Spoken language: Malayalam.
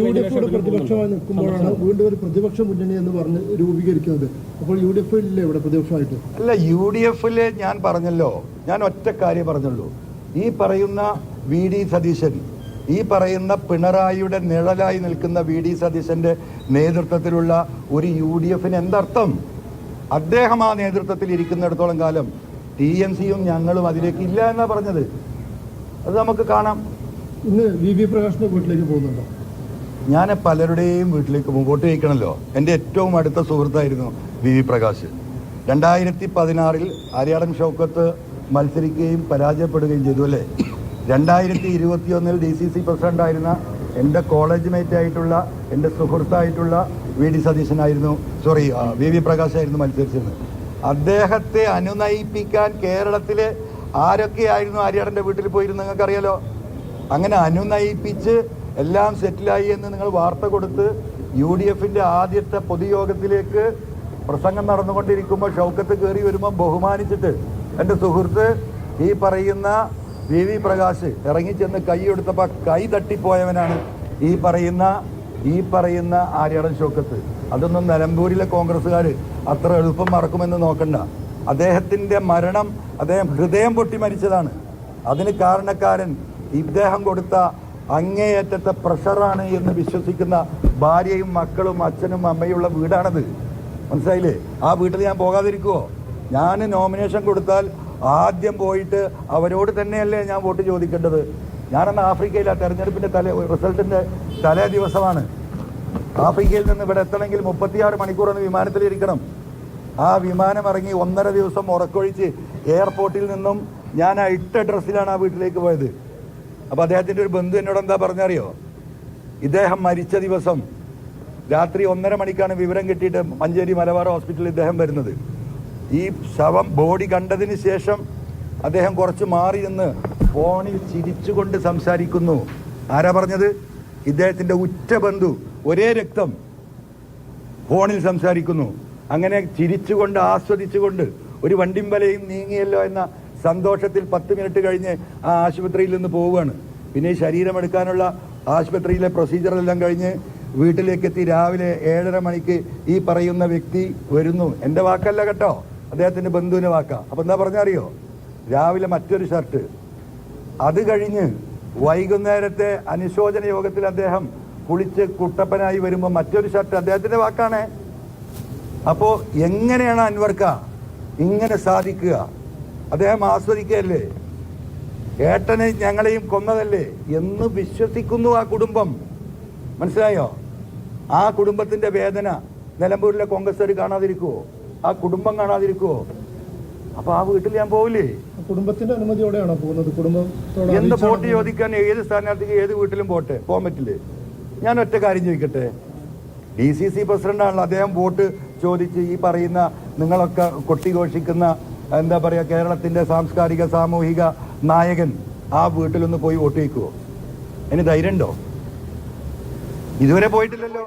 യു ഡി എഫ് പ്രതിപക്ഷമായി നിൽക്കുമ്പോഴാണ് വീണ്ടും ഒരു പ്രതിപക്ഷ മുന്നണി എന്ന് പറഞ്ഞ് രൂപീകരിക്കുന്നത്. അപ്പോൾ യു ഡി എഫ് ഇല്ലേ ഇവിടെ പ്രതിപക്ഷമായിട്ട്? അല്ല യു ഡി എഫിൽ ഞാൻ പറഞ്ഞല്ലോ. ഞാൻ ഒറ്റ കാര്യം പറഞ്ഞുള്ളൂ. ഈ പറയുന്ന വി ഡി സതീശൻ ഈ പറയുന്ന പിണറായിയുടെ നിഴലായി നിൽക്കുന്ന വി ഡി സതീശന്റെ നേതൃത്വത്തിലുള്ള ഒരു യു ഡി എഫിന് എന്തർത്ഥം? അദ്ദേഹം ആ നേതൃത്വത്തിൽ ഇരിക്കുന്നിടത്തോളം കാലം ടി എം സിയും ഞങ്ങളും അതിലേക്ക് ഇല്ല എന്നാ പറഞ്ഞത്. അത് നമുക്ക് കാണാം. ഇന്ന് വി വി പ്രകാശിന്റെ വീട്ടിലേക്ക് പോകുന്നുണ്ടോ? ഞാൻ പലരുടെയും വീട്ടിലേക്ക് മുമ്പോട്ട് ചോദിക്കണമല്ലോ എന്റെ ഏറ്റവും അടുത്ത സുഹൃത്തായിരുന്നു വി വി പ്രകാശ്. രണ്ടായിരത്തി പതിനാറിൽ ആര്യാടൻ ഷൗക്കത്ത് മത്സരിക്കുകയും പരാജയപ്പെടുകയും ചെയ്തു അല്ലേ? രണ്ടായിരത്തി ഇരുപത്തിയൊന്നിൽ ഡി സി സി പ്രസിഡന്റായിരുന്ന എന്റെ കോളേജ് മേറ്റ് ആയിട്ടുള്ള എന്റെ സുഹൃത്തായിട്ടുള്ള വി ഡി സതീശനായിരുന്നു സോറി വി വി പ്രകാശായിരുന്നു മത്സരിച്ചിരുന്നത്. അദ്ദേഹത്തെ അനുനയിപ്പിക്കാൻ കേരളത്തിലെ ആരൊക്കെയായിരുന്നു ആര്യാടന്റെ വീട്ടിൽ പോയിരുന്നു നിങ്ങൾക്കറിയാലോ? അങ്ങനെ അനുനയിപ്പിച്ച് എല്ലാം സെറ്റിലായി എന്ന് നിങ്ങൾ വാർത്ത കൊടുത്ത് യു ഡി എഫിന്റെ ആദ്യത്തെ പൊതുയോഗത്തിലേക്ക് പ്രസംഗം നടന്നുകൊണ്ടിരിക്കുമ്പോൾ ഷൗക്കത്ത് കയറി വരുമ്പോൾ ബഹുമാനിച്ചിട്ട് എന്റെ സുഹൃത്ത് ഈ പറയുന്ന വി വി പ്രകാശ് ഇറങ്ങിച്ചെന്ന് കൈ എടുത്തപ്പോൾ കൈ തട്ടിപ്പോയവനാണ് ഈ പറയുന്ന ഈ പറയുന്ന ആര്യാടൻ ഷൗക്കത്ത്. അതൊന്നും നിലമ്പൂരിലെ കോൺഗ്രസ്സുകാർ അത്ര എളുപ്പം മറക്കുമെന്ന് നോക്കണ്ട. അദ്ദേഹത്തിന്റെ മരണം അദ്ദേഹം ഹൃദയം പൊട്ടി മരിച്ചതാണ്. അതിന് കാരണക്കാരൻ ഇദ്ദേഹം കൊടുത്ത അങ്ങേയറ്റത്തെ പ്രഷറാണ് എന്ന് വിശ്വസിക്കുന്ന ഭാര്യയും മക്കളും അച്ഛനും അമ്മയുള്ള വീടാണത്. മനസ്സിലായില്ലേ? ആ വീട്ടിൽ ഞാൻ പോകാതിരിക്കുവോ? ഞാൻ നോമിനേഷൻ കൊടുത്താൽ ആദ്യം പോയിട്ട് അവരോട് തന്നെയല്ലേ ഞാൻ വോട്ട് ചോദിക്കേണ്ടത്? ഞാനന്ന് ആഫ്രിക്കയിൽ ആ തെരഞ്ഞെടുപ്പിന്റെ തലേ റിസൾട്ടിന്റെ തലേ ദിവസമാണ്. ആഫ്രിക്കയിൽ നിന്ന് ഇവിടെ എത്തണമെങ്കിൽ മുപ്പത്തിയാറ് മണിക്കൂറൊന്ന് വിമാനത്തിലിരിക്കണം ആ വിമാനം ഇറങ്ങി ഒന്നര ദിവസം ഉറക്കൊഴിച്ച് എയർപോർട്ടിൽ നിന്നും ഞാൻ ആ ഇട്ട ഡ്രസ്സിലാണ് ആ വീട്ടിലേക്ക് പോയത്. അപ്പോൾ അദ്ദേഹത്തിന്റെ ഒരു ബന്ധു എന്നോട് എന്താ പറഞ്ഞറിയോ? ഇദ്ദേഹം മരിച്ച ദിവസം രാത്രി ഒന്നര മണിക്കാണ് വിവരം കിട്ടിയിട്ട് മഞ്ചേരി മലബാർ ഹോസ്പിറ്റലിൽ ഇദ്ദേഹം വരുന്നത്. ഈ ശവം ബോഡി കണ്ടതിന് ശേഷം അദ്ദേഹം കുറച്ച് മാറി നിന്ന് ഫോണിൽ ചിരിച്ചുകൊണ്ട് സംസാരിക്കുന്നു. ആരാ പറഞ്ഞത്? ഇദ്ദേഹത്തിന്റെ ഉറ്റ ബന്ധു ഒരേ രക്തം ഫോണിൽ സംസാരിക്കുന്നു. അങ്ങനെ ചിരിച്ചുകൊണ്ട് ആസ്വദിച്ചുകൊണ്ട് ഒരു വണ്ടിമ്പലയും നീങ്ങിയല്ലോ എന്ന സന്തോഷത്തിൽ പത്ത് മിനിറ്റ് കഴിഞ്ഞ് ആ ആശുപത്രിയിൽ നിന്ന് പോവുകയാണ്. പിന്നെ ശരീരമെടുക്കാനുള്ള ആശുപത്രിയിലെ പ്രൊസീജിയറെല്ലാം കഴിഞ്ഞ് വീട്ടിലേക്ക് എത്തി രാവിലെ ഏഴര മണിക്ക് ഈ പറയുന്ന വ്യക്തി വരുന്നു. എന്റെ വാക്കല്ല കേട്ടോ. അദ്ദേഹത്തിന്റെ ബന്ധുവിന്റെ വാക്കാ. അപ്പം എന്താ പറഞ്ഞറിയോ? രാവിലെ മറ്റൊരു ഷർട്ട് അത് കഴിഞ്ഞ് വൈകുന്നേരത്തെ അനുശോചന യോഗത്തിൽ അദ്ദേഹം കുളിച്ച് കുട്ടപ്പനായി വരുമ്പോൾ മറ്റൊരു ഷർട്ട് അദ്ദേഹത്തിന്റെ വാക്കാണേ. അപ്പോൾ എങ്ങനെയാണ് അൻവർക്ക? ഇങ്ങനെ സാധിക്കുക. അദ്ദേഹം ആസ്വദിക്കുകയല്ലേ? ഏട്ടനെ ഞങ്ങളെയും കൊന്നതല്ലേ? എന്ന് വിശ്വസിക്കുന്നു ആ കുടുംബം. മനസ്സിലായോ? ആ കുടുംബത്തിന്റെ വേദന നിലമ്പൂരിലെ കോൺഗ്രസ്സുകാർ കാണാതിരിക്കുവോ? ആ കുടുംബം കാണാതിരിക്കുവോ? അപ്പൊ ആ വീട്ടിൽ ഞാൻ പോവില്ലേ? കുടുംബത്തിന്റെ അനുമതിയോടെയാണോ പോകുന്നത്? കുടുംബം എന്ത് വോട്ട് ചോദിക്കാൻ ഏത് സ്ഥാനാർത്ഥിക്ക് ഏത് വീട്ടിലും പോട്ടെ? പോകാൻ പറ്റില്ലേ? ഞാൻ ഒറ്റ കാര്യം ചോദിക്കട്ടെ? ഡി സി സി പ്രസിഡന്റാണല്ലോ അദ്ദേഹം വോട്ട് ചോദിച്ച് ഈ പറയുന്ന നിങ്ങളൊക്കെ കൊട്ടിഘോഷിക്കുന്ന എന്താ പറയുക കേരളത്തിന്റെ സാംസ്കാരിക സാമൂഹിക നായകൻ ആ വീട്ടിലൊന്ന് പോയി വോട്ട് വയ്ക്കുമോ അതിന് ധൈര്യമുണ്ടോ? ഇതുവരെ പോയിട്ടില്ലല്ലോ.